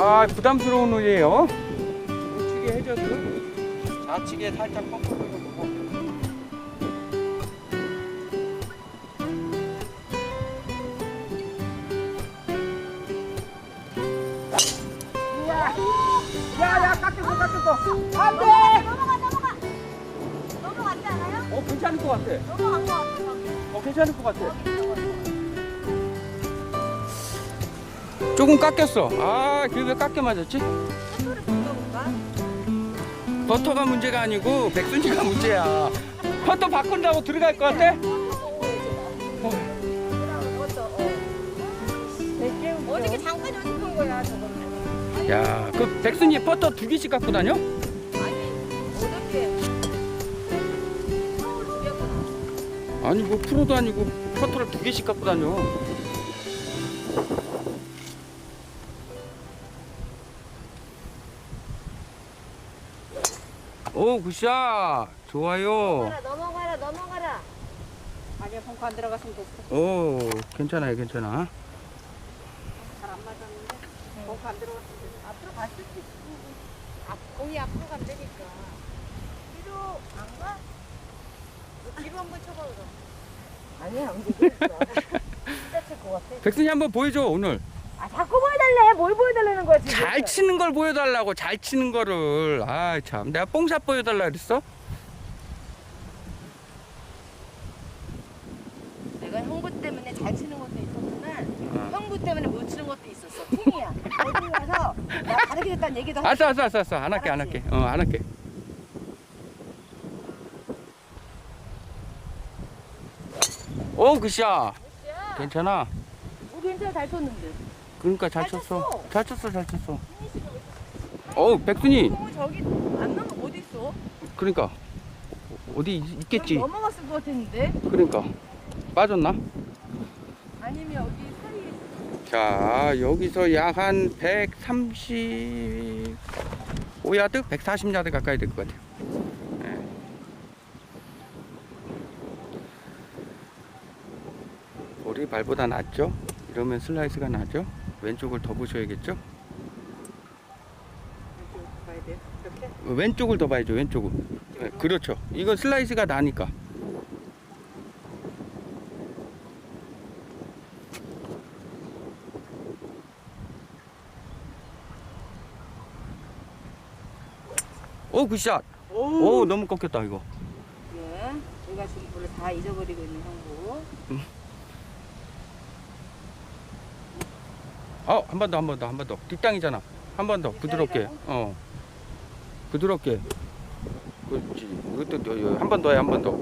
아 부담스러운 우예요. 우측에 해저드, 좌측에 살짝 꺾어주는 거고. 야야 깎였어 깎였어. 안돼. 넘어가 넘어가 넘어갔지 않아요? 어 괜찮을 것 같아. 넘어간 거 같아 어 괜찮을 것 같아. 조금 깎였어. 아, 그게 왜 깎여 맞았지? 버터가 문제가 아니고 백순이가 문제야. 버터 바꾼다고 들어갈 것 같아? 어저께 잠깐 연습한 거야 저거는 야, 그 백순이 버터 두 개씩 갖고 다녀? 아니 어저께 서울 집이었거든 아니, 뭐 프로도 아니고 버터를 두 개씩 갖고 다녀. 오, 굿샷. 좋아요. 넘어가라 넘어가라 넘어가라 아니야 벙커 안 들어갔으면 됐어 오, 괜찮아요, 괜찮아. 잘 안 맞았는데 벙커 안 들어갔으면 됐어 앞으로 갔을 수 있어 앞, 공이 앞으로 가면 되니까 뒤로 안 가? 너 뒤로 한번 쳐봐 그럼 아니야 언제 진짜 칠것 같아 백순이 한번 보여줘, 오늘. 아 자꾸 보여달래 뭘 보여달라는 거야 지금 잘 치는 걸 보여달라고, 잘 치는 거를. 아, 참. 내가 뽕샷 보여달라 그랬어? 내가 형부 때문에 잘 치는 것도 있었지만 어. 형부 때문에 못 치는 것도 있었어 팀이야 가서 나 가르쳐 줬다는 얘기도 하고 알았어, 알았어, 알았어, 알았어. 안 할게, 안 할게. 어, 안 할게. 오, 굿샷. 괜찮아. 우리 괜찮아 잘 쳤는데 그러니까 잘 잘 쳤어. 쳤어. 잘 쳤어, 잘 쳤어. 어우, 백순이. 저기 안 넘어 어디 있어? 그러니까. 어디 있- 여기 있겠지. 넘어갔을 것 같았는데 그러니까. 빠졌나? 아니면 여기 사이에 자, 여기서 약 한 130, 5야드? 140야드 가까이 될 것 같아요. 예. 볼이 발보다 낫죠? 이러면 슬라이스가 나죠? 왼쪽을 더 보셔야겠죠? 왼쪽을 더 봐야죠, 왼쪽을. 예, 그렇죠. 이건 슬라이스가 나니까. 오, 굿샷. 오, 너무 꺾였다, 이거. 예 제가 지금 볼을 다 잊어버리고 있는 형부 어, 한 번 더, 한 번 더, 한 번 더. 뒷땅이잖아. 한 번 더, 부드럽게. 어. 부드럽게. 그렇지. 이것도 한 번 더 해, 한 번 더.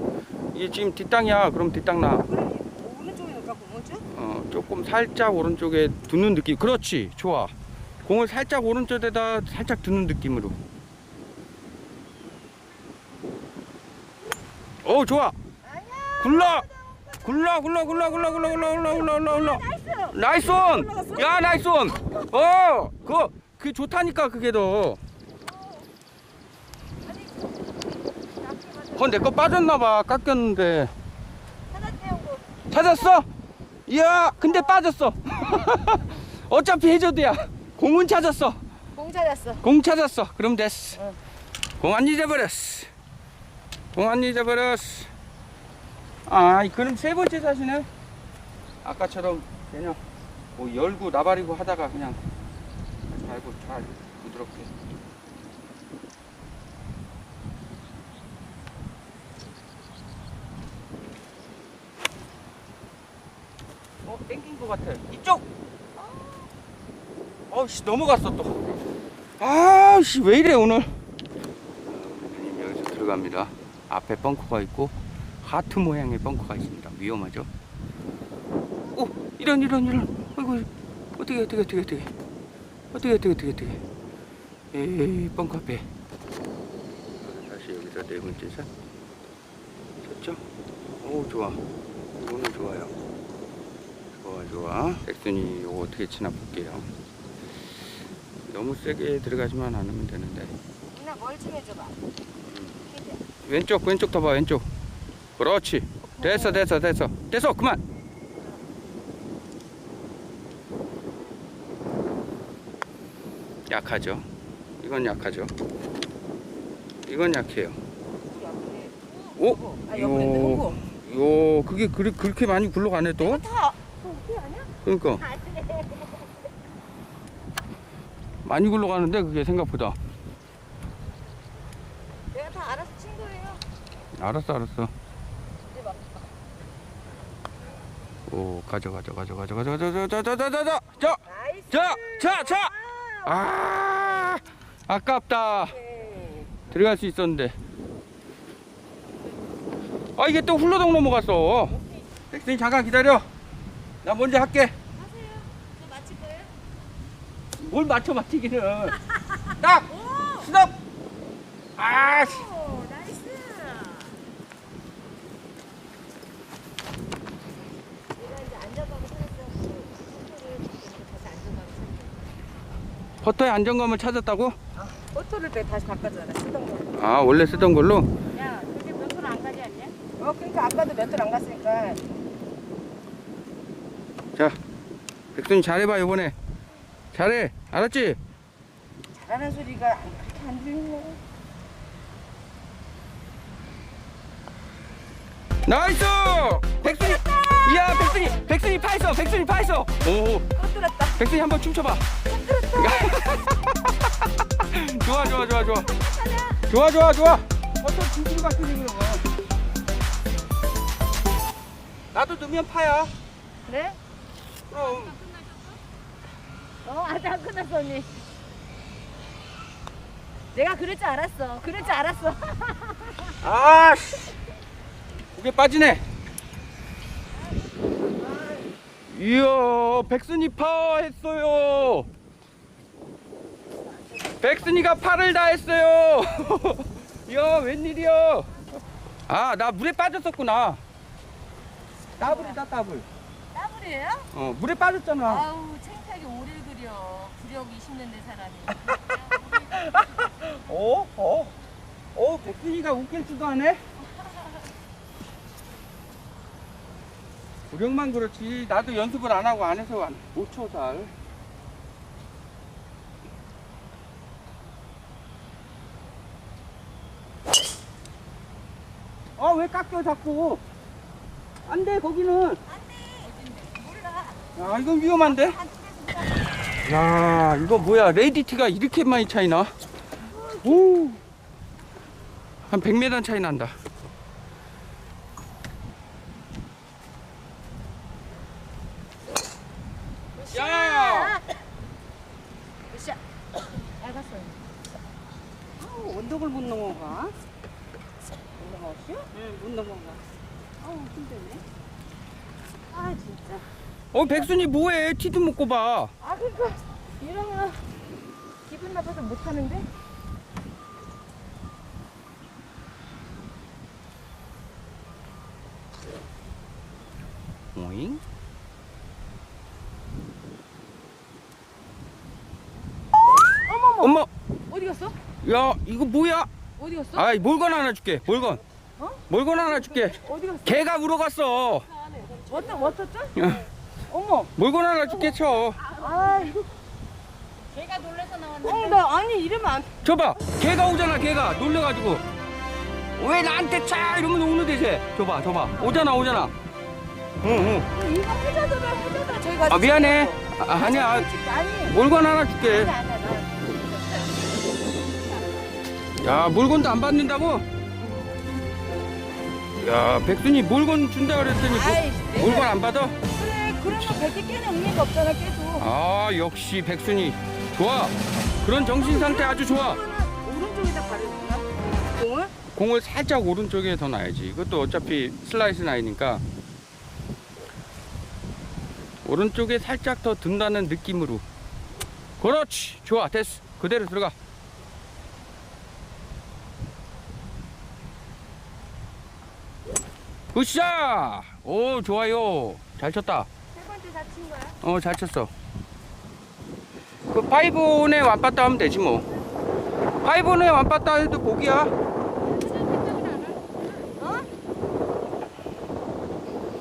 이게 지금 뒷땅이야. 그럼 뒷땅 나. 그럼 어느 쪽에 넣을까 오른쪽? 어, 조금 살짝 오른쪽에 두는 느낌. 그렇지. 좋아. 공을 살짝 오른쪽에다 살짝 두는 느낌으로. 오, 좋아. 굴러. 굴러, 굴러, 굴러, 굴러, 굴러, 굴러, 굴러, 굴러, 굴러, 굴러. 나이스 온! 야, 나이스 온! 어! 그거, 그 좋다니까, 그게 더. 그건 내 거 빠졌나봐. 깎였는데. 찾았어? 이야, 근데 빠졌어. 어차피 해저드야. 공은 찾았어. 공 찾았어 공 찾았어. 그럼 됐어. 응. 공안 잊어버렸어. 공안 잊어버렸어. 아, 그럼 세 번째 자시네. 아까처럼 그냥 뭐 열고 나발이고 하다가 그냥 말고 잘 부드럽게. 어, 땡긴 것 같아. 이쪽! 어씨, 넘어갔어 또. 아씨, 왜 이래, 오늘. 대표님 여기서 들어갑니다. 앞에 벙커가 있고, 하트 모양의 벙커가 있습니다. 위험하죠? 오, 이런, 이런, 이런. 아이고, 어떻게, 어떻게, 어떻게, 어떻게. 어떻게, 어떻게, 어떻게, 어떻게. 에이, 앞에. 다시 여기서 네 번째 샷. 쳤죠? 오, 좋아. 이거는 좋아요. 좋아, 좋아. 백순이 이거 어떻게 치나 볼게요. 너무 세게 들어가지만 않으면 되는데. 누나 뭘좀 해줘봐 왼쪽 왼쪽 더봐 왼쪽 그렇지 됐어 됐어 됐어 됐어 그만 약하죠. 이건 약하죠. 이건 약해요. 오, 아 요, 요, 그게 그리, 그렇게 많이 굴러가네 또. 그러니까. 많이 굴러가는데 그게 생각보다. 내가 다 알아서 친 거예요. 알았어, 알았어. 오, 가져, 가져, 가져, 가져, 가져, 가져, 가져, 가져, 가져, 가져, 자, 나이스. 아, 아깝다. 네. 들어갈 수 있었는데. 아, 이게 또 훌러덩 넘어갔어. 백승이 잠깐 기다려. 나 먼저 할게. 하세요. 저 맞힐 거예요? 뭘 맞춰 맞히기는. 딱! 스톱! 아, 씨. 오, 나이스. 내가 이제 안전감을 찾았어. 포토를 다시 안전감을 찾았어. 버터의 안정감을 찾았다고? 포토를 내가 다시 바꿔줘라. 쓰던 거. 아, 원래 쓰던 걸로? 야, 그게 몇톤안 가지 않냐? 어, 그러니까 아까도 몇톤안 갔으니까. 자, 백순이 잘해봐, 이번에. 잘해. 알았지? 잘하는 소리가 안- 그렇게 안 들리네. 나이스! 백순이! 이야, 백순이! 백순이 파했어! 백순이 파했어! 오, 또 뚫었다. 백순이 한번 춤춰봐. 좋아, 좋아, 좋아, 좋아. 좋아, 좋아, 좋아. 버터 진심 같은 그런 거. 나도 넣으면 파야. 그래? 그럼. 어, 아직 안 끝났어, 언니. 내가 그럴 줄 알았어. 그럴 줄 알았어. 아, 씨. 고개 빠지네. 이야, 백순이 파 했어요. 백순이가 파를 다 했어요. 이야, 웬일이야. 아, 나 물에 빠졌었구나. 따블이다, 따블. 따블이에요? 어, 물에 빠졌잖아. 아우, 창피하게 오를 그려. 구력 20년대 사람이. 어? 어? 어, 백순이가 웃길 수도 하네? 구력만 그렇지. 나도 연습을 안 하고 안 해서 못 쳐, 잘. 아, 왜 깎여, 자꾸? 안 돼, 거기는. 야, 이건 위험한데? 야, 이거 뭐야? 레디티가 이렇게 많이 차이 나? 오. 한 100m 차이 난다. 야! 으쌰. 알갔어. 아우, 언덕을 못 넘어가. 못 넘어갔어? 응, 못 넘어가. 아우, 힘드네. 아, 진짜. 어, 백순이 뭐해? 티도 못 꼽아. 아, 그니까. 이러면 기분 나빠서 못 하는데? 오잉? 어머머. 엄마, 어디 갔어? 야, 이거 뭐야? 어디 갔어? 아이, 몰건 하나 줄게. 몰건. 어? 몰건 하나 줄게. 어디 갔어? 개가 물어갔어. 어떤, 어떻죠? 야, 어머. 몰건 하나 줄게, 쳐. 아, 이거. 걔가 놀래서 나왔는데. 어, 나 아니 이러면 안. 줘봐. 개가 오잖아, 개가. 놀래가지고. 왜 나한테 차! 이러면서 오는 대세. 줘봐, 줘봐. 오잖아, 오잖아. 응, 응. 이거 해자더라. 저기 가서. 아, 미안해. 아, 아니야. 아니. 몰건 하나 줄게. 아니. 야, 몰건도 안 받는다고? 야, 백순이 몰건 준다 그랬더니 뭐- 아이, 몰건 안 받아? 그러면 백개 깨는 의미가 없잖아, 깨도. 아, 역시 백순이. 좋아. 그런 정신 상태 아주 좋아. 오른쪽에다 바르는가? 공을? 공을 살짝 오른쪽에 더 놔야지. 이것도 어차피 슬라이스 나이니까. 오른쪽에 살짝 더 든다는 느낌으로. 그렇지. 좋아. 됐어. 그대로 들어가. 굿샷! 오, 좋아요. 잘 쳤다. 친 거야? 어, 잘 쳤어. 그 파이브네 완빠따 하면 되지 뭐. 파이브네 완빠따 해도 복이야. 어?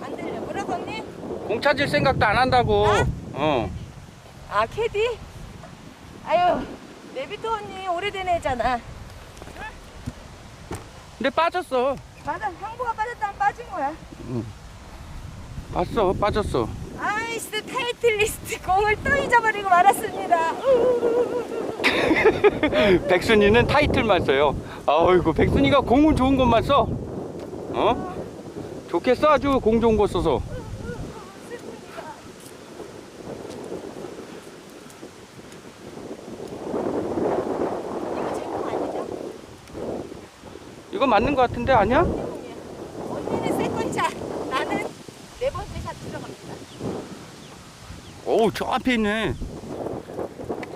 안 들려. 뭐라고 언니? 공 찾을 생각도 안 한다고. 어. 아, 캐디? 아유, 내비토 언니 오래된 애잖아. 근데 빠졌어. 맞아, 항구가 빠졌다면 빠진 거야. 봤어, 빠졌어. 아이스 타이틀리스트 공을 또 잊어버리고 말았습니다. 백순이는 타이틀만 써요. 아이고, 백순이가 공은 좋은 것만 써. 어? 좋겠어, 아주 공 좋은 거 써서. 이거 맞는 것 같은데, 아니야? 제공이야. 언니는 세컨샷, 나는 네 번째 샷 들어갑니다. 오, 저 앞에 있네.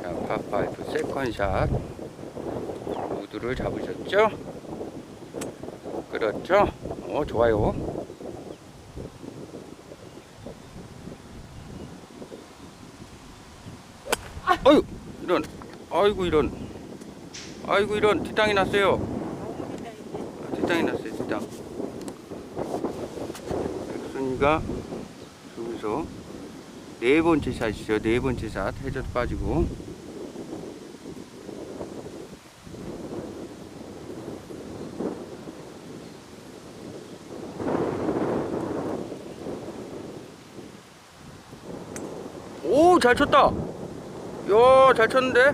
자, 파파이브 세컨샷. 우드를 잡으셨죠? 그렇죠? 어, 좋아요. 아유, 이런. 아이고, 이런. 아이고, 이런. 뒷땅이 났어요. 기다리네. 뒷땅이 났어요, 뒷땅. 백순이가 여기서 네 번째 샷이죠. 네 번째 샷. 해저도 빠지고. 오, 잘 쳤다. 야, 잘 쳤는데?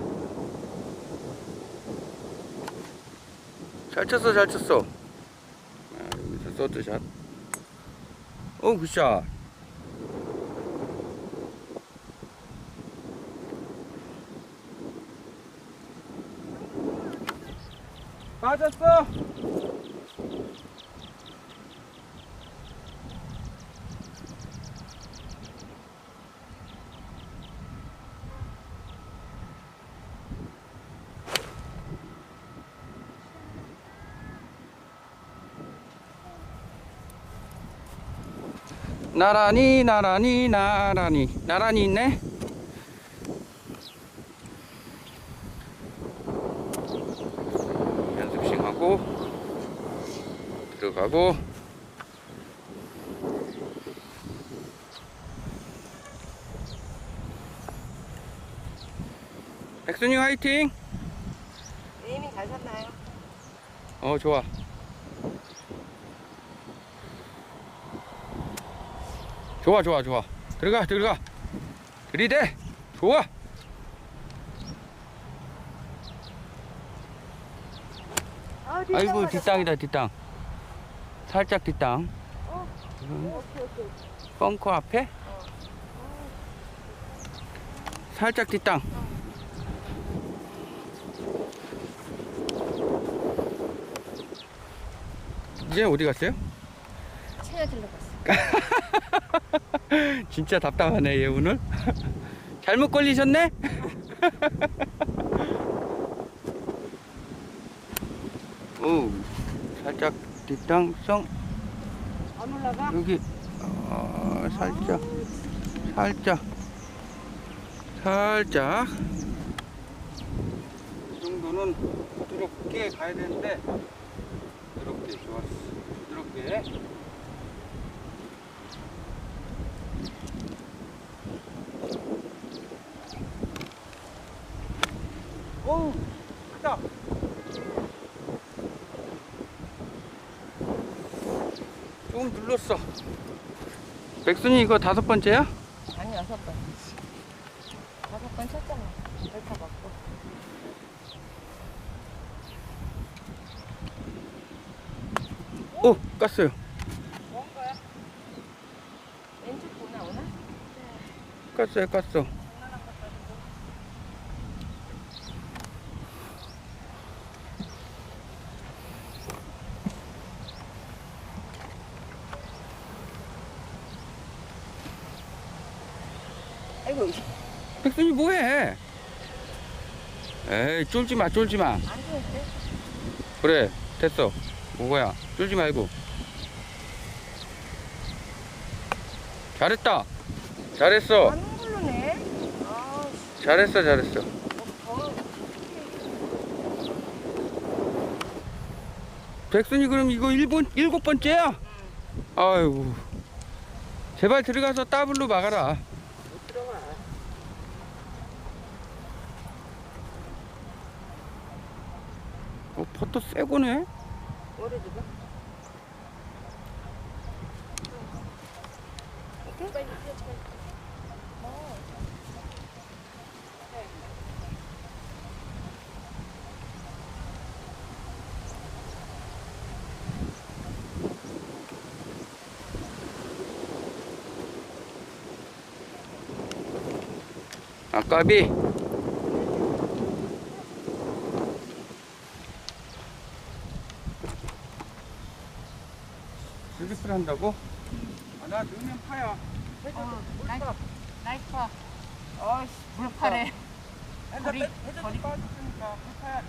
잘 쳤어, 잘 쳤어. 아, 여기서 서드샷. 어, 굿샷. 맞았어. 나란히 나란히 나란히 나란히 있네. 연습식 하고 들어 가고 백순이 화이팅! 에이밍 잘 샀나요? 어 좋아. 좋아 좋아 좋아. 들어가 들어가. 들이대. 좋아. 아, 아이고 뒷땅이다 뒷땅. 살짝 뒷땅. 오케이, 오케이. 벙커 앞에. 살짝 뒷땅. 이제 어디 갔어요? 채널 들러갔어. 진짜 답답하네 얘 오늘 잘못 걸리셨네 오 살짝 뒷 땅성. 안 올라가? 여기 어, 살짝 살짝 살짝. 이 정도는 부드럽게 가야 되는데 부드럽게 좋았어. 부드럽게 오우 크다 조금 눌렀어 백 순이 이거 다섯 번째야? 아니, 여섯 번. 다섯 번 쳤잖아. 벨타 받고. 오 깠어요 뭔 거야? 왼쪽 보나 오나? 깠어요 깠어 백순이 뭐해? 에이 쫄지 마 쫄지 마? 그래 됐어. 뭐야. 쫄지 말고. 잘했다. 잘했어. 잘했어 잘했어. 더. 백순이 그럼 이거 일본 일곱 번째야? 아이고. 제발 들어가서 더블로 막아라 못 들어가. 어, 퍼터 새 거네? 오래 주고. 아까비. 드리플 한다고? 아, 나 넣으면 파야. 어, 나이스. 나이스 파. 어이씨, 물 파래. 거리, 거리. 빠졌으니까 파야.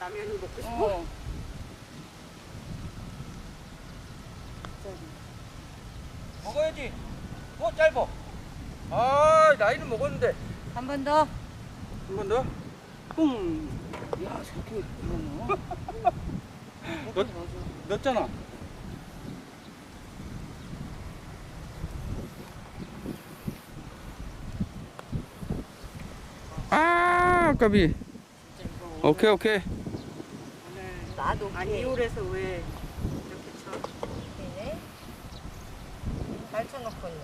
라면이 먹고 싶어. 어. 먹어야지. 어, 짧어. 아, 나이는 먹었는데. 한 번 더. 한 번 더. 뿡. 야, 저렇게 넣, 넣었잖아. 아, 아 까비. 오케이, 오케이. 나도 아니 이홀에서 왜 이렇게 쳐? 네. 잘 쳐놓고 있네.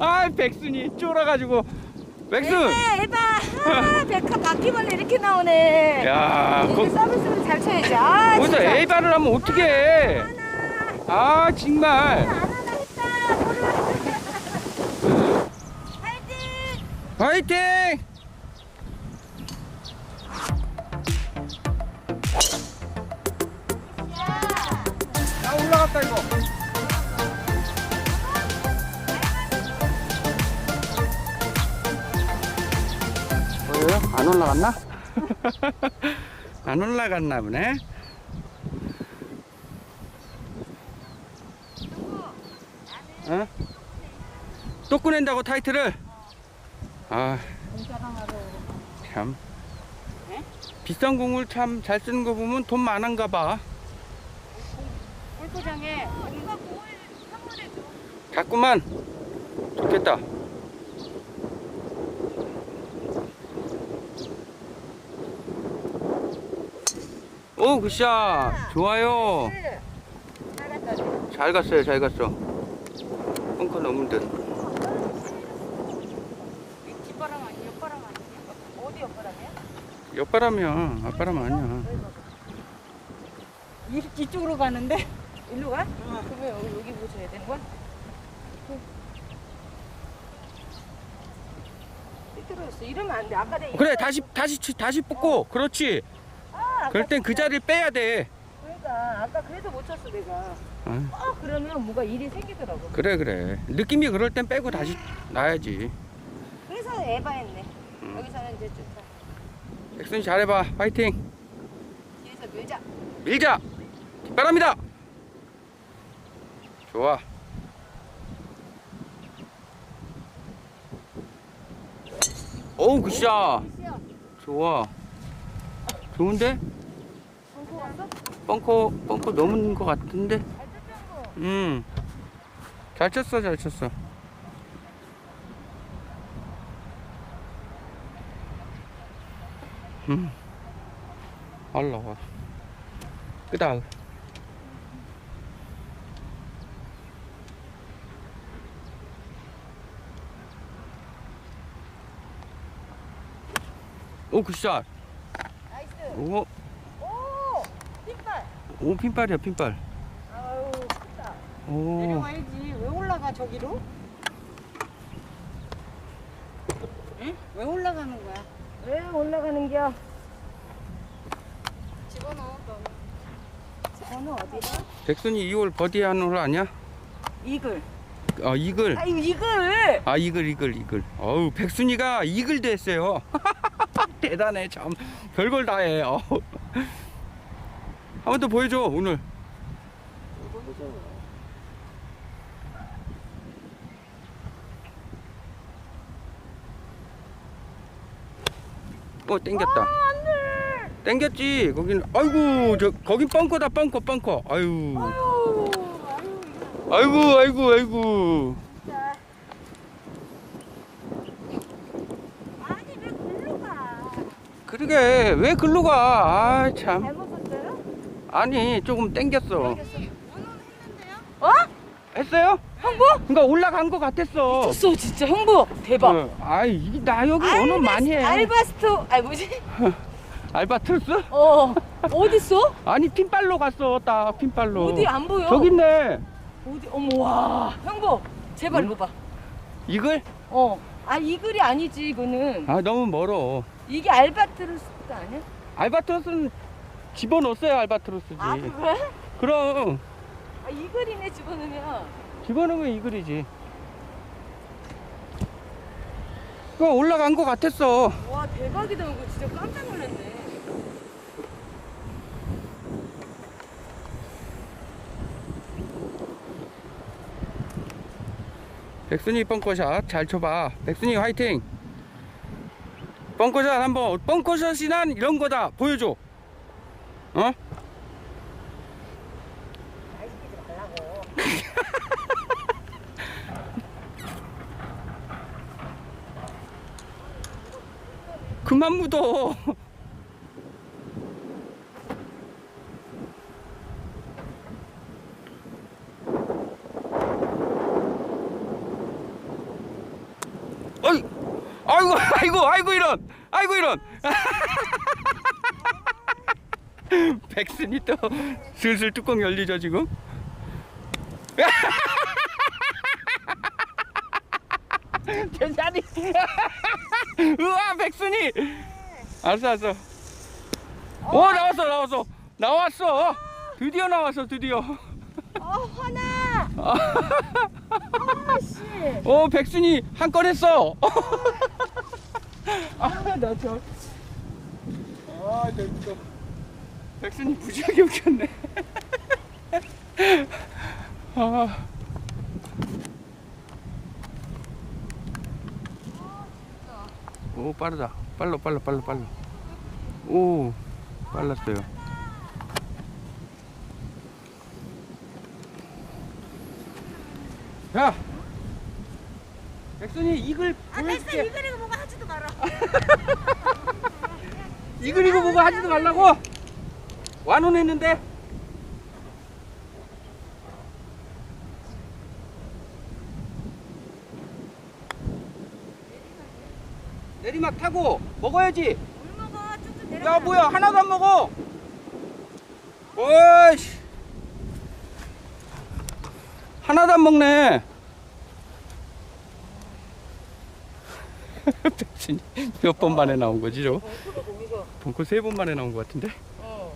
아, 백순이 쫄아가지고. 백순! 에바, 에바. 아, 백화 바퀴벌레 이렇게 나오네. 야, 이렇게 거, 서비스를 잘 쳐야지. 아, 거기서 진짜. 에이바를 하면 어떡해. 아, 정말. 안 하나 했다. 파이팅! 화이팅! 야, 올라갔다, 이거. 안 올라갔나? 안 올라갔나 보네. 어? 또 꺼낸다고 타이틀을? 아, 참. 비싼 공을 참 잘 쓰는 거 보면 돈 많은가 봐. 골프장에 자꾸만. 좋겠다. 오, 굿샷. 좋아요. 나갔다. 잘 갔어요, 잘 갔어. 펑커 넘은 듯. 뒷바람 아니야? 옆바람 아니야? 어디 옆바람이야? 옆바람이야. 앞바람 아니야. 이, 이쪽으로 가는데? 일로 가? 그러면 여기, 여기 보셔야 되는 거야? 삐뚤어졌어. 이러면 안 돼. 아까 내가 그래, 다시, 다시, 치- 다시 뽑고. 그렇지. 아, 그럴 땐 그 자리를 빼야 돼. 그러니까 아까 그래서 못 쳤어 내가. 아, 어 그러면 뭐가 일이 생기더라고. 그래, 그래. 느낌이 그럴 땐 빼고 다시 놔야지. 그래서 에바했네. 음. 여기서는 이제 좀 백순이 잘해봐. 파이팅. 뒤에서 밀자. 밀자. 뒷바람이다. 좋아. 오우 굿샷. 좋아. 좋은데? 벙커 벙커 넘은 것 같은데. 잘 쳤던 거. 음. 잘 쳤어, 잘 쳤어. 음. 올라와. 끄다. 오, 굿샷. 나이스. 오, 오. 오, 핀발이야, 핀발. 아우 크다. 오. 내려와야지. 왜 올라가 저기로? 응? 왜 올라가는 거야? 왜 올라가는겨? 집어넣어. 번호 어디야? 백순이 2홀 버디 하는 홀 아니야? 이글. 아, 이글. 아유 이걸. 아 이글 이글 이글 어우 백순이가 이글 됐어요 대단해 참 별걸 다해 어우. 한 번 더 보여줘 오늘 어 땡겼다. 땡겼지. 거긴 아이고 저 거긴 뻥커다 뻥커 뻥커. 아유. 아이고 아이고 아이고. 아니 왜 글로 가? 그러게 왜 글로 가? 아 참. 아니 조금 땡겼어. 어? 했어요? 형부? 그러니까 올라간 거 같았어. 쳤어 진짜 형부 대박. 어, 아이 이게 나 여기 언어 많이 해. 알바스토 아니 뭐지? 알바트로스? 어 어딨어? 아니 핀발로 갔어 딱 핀발로. 어디 안 보여? 저기 있네. 어디 어머 와 형부 제발 응? 이거 봐. 이글? 어. 아 이 글이 아니지 이거는. 아 너무 멀어. 이게 알바트로스가 아니야? 알바트로스는 집어넣었어요 알바트로스지. 아 그래? 그럼 아 이 글이네 집어넣으면. 집어넣으면 이 글이지. 그 올라간 거 같았어. 와 대박이다 이거 진짜 깜짝 놀랐네. 백순이 벙커샷 잘 쳐봐. 백순이 화이팅. 벙커샷 한번 벙커샷이나 이런 거다 보여줘. 어? 그만 묻어. 어이, 아이고, 아이고, 아이고 이런, 아이고 이런. 백순이 또 슬슬 뚜껑 열리죠 지금. 제 자리. 우와 백순이. 알았어, 알았어. 오 나왔어, 나왔어, 나왔어. 드디어 나왔어, 드디어. 어 화나. 아씨. 오 백순이 한 건 했어. 아나 저. 아저 또. 백순이 무지하게 웃겼네. 아. 오 빠르다. 빨라 빨라 빨라 빨라. 오 빨랐어요. 야. 백순이 이글 아 보여줄게. 이거리고 뭐가 하지도 마라. 이글 이거 보고 하지도 말라고. 완혼했는데. 내리막 타고 먹어야지. 물 먹어 쭉쭉 내려. 야 뭐야 하나도 안 먹어. 오이씨. 하나도 안 먹네. 백순이 몇 번 만에 나온 거지 저? 벙커가 거기서. 벙커 세번 만에 나온 것 같은데? 어.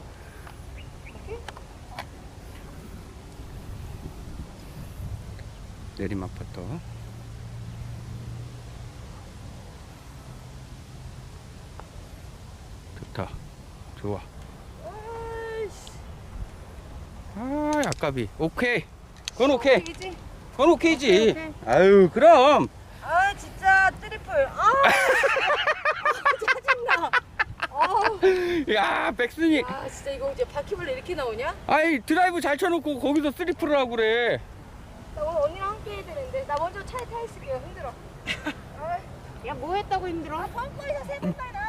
내리막 퍼터. 좋다. 좋아. 아, 아까비. 오케이. 그건 오케이. 이지? 그건 오케이지. 오케이, 오케이. 아유, 그럼. 아 진짜 트리플. 아. 짜증나. 아. 야, 백순이. 아 진짜 이거 이제 바퀴벌레 이렇게 나오냐? 아이, 드라이브 잘 쳐놓고 거기서 쓰리프를 하고 그래. 나 오늘 언니랑 함께 해야 되는데 나 먼저 차에 타 있을게요 힘들어 야 뭐 했다고 힘들어? 아 벙커에서 세번 말아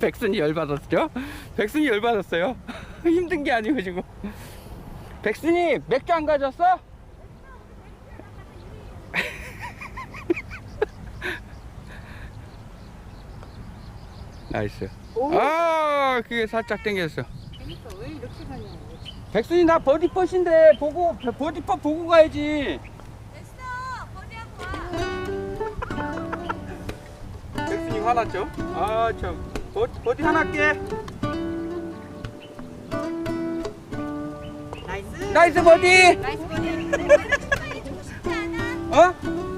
백순이 열받았죠? 백순이 열받았어요. 힘든 게 아니고 지금. 백순이 맥주 안 가졌어? 나이스. 아, 그게 살짝 땡겼어. 그러니까 왜 이렇게 가냐? 백순이 나 버디퍼신데 보고 버디퍼 보고 가야지. 와 백순이 화났죠? 아, 참. 버, 버디 하나 할게. 나이스. 나이스 버디. 나이스 버디. 어?